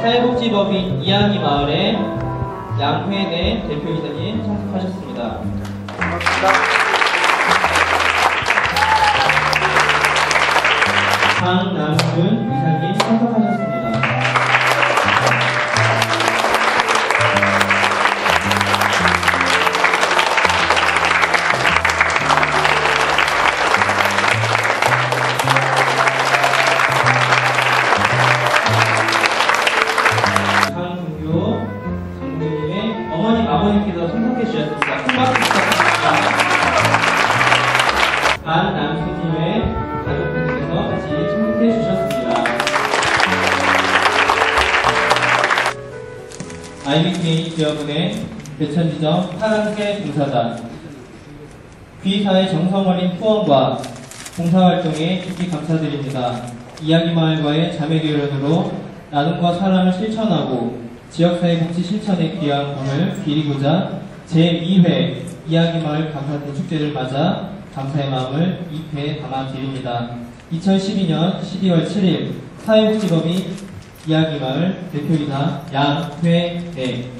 사회복지법인 이양이 마을의 양회내 대표이사님 참석하셨습니다. 강남준 이사님 참석하셨습니다. IBK 기업은의 대천지점 파랑새 봉사단 귀사의 정성어린 후원과 봉사활동에 깊이 감사드립니다. 이야기마을과의 자매교련으로 나눔과 사랑을 실천하고 지역사회 복지 실천에 귀한 공을 기리고자 제2회 이야기마을 감사대 축제를 맞아 감사의 마음을 입에 담아 드립니다. 2012년 12월 7일 사회복지법인 이야기마을 대표이사 양회애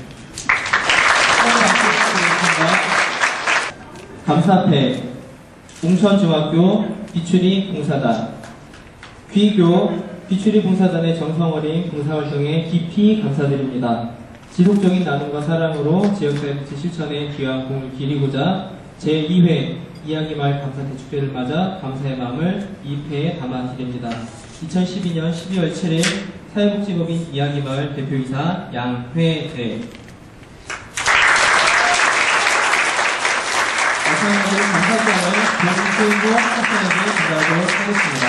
감사패 웅천중학교 비추리 봉사단 귀교 비추리 봉사단의 정성어린 봉사활동에 깊이 감사드립니다. 지속적인 나눔과 사랑으로 지역사회 복지 실천에 귀한 공을 기리고자 제2회 이야기마을 감사대 축제를 맞아 감사의 마음을 입회에 담아 드립니다. 2012년 12월 7일 사회복지법인 이야기마을 대표이사 양회대 마찬가지로 감사장을 변수인도 학생에게 전하도록 하겠습니다.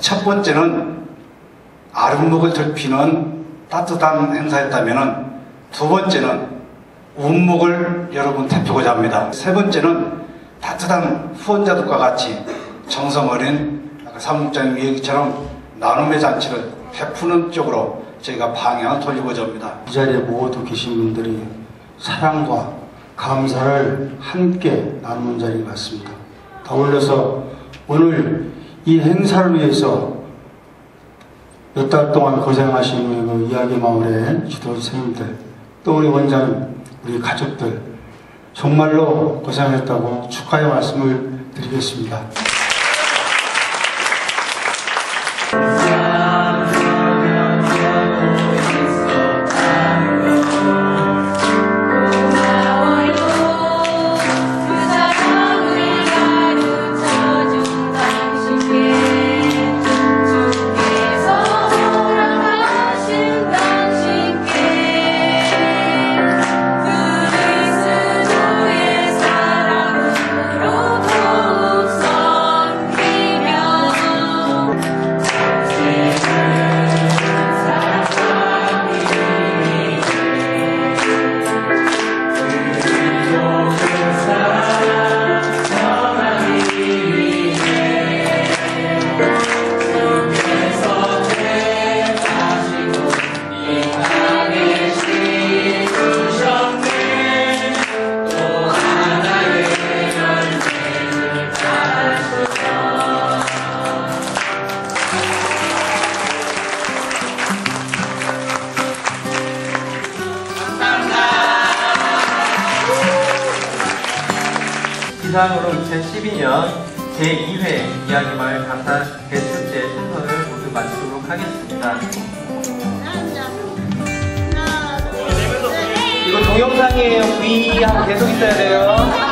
첫 번째는 아름목을 넓히는 따뜻한 행사였다면 두 번째는 운목을 여러분 대표고자 합니다. 세 번째는 따뜻한 후원자들과 같이 정성 어린 아까 사무국장님 얘기처럼 나눔의 잔치를 베푸는 쪽으로 저희가 방향을 돌리고자 합니다. 이 자리에 모두 계신 분들이 사랑과 감사를 함께 나누는 자리 같습니다. 더불어서 오늘 이 행사를 위해서 몇 달 동안 고생하신 우리 그 이야기 마을의 지도 선생님들, 또 우리 원장님, 우리 가족들 정말로 고생했다고 축하의 말씀을 드리겠습니다. 이상으로 2012년 제2회 이야기마을 강사 개출제 신선을 모두 마치도록 하겠습니다. 이거 동영상이에요. V 하고 계속 있어야 돼요.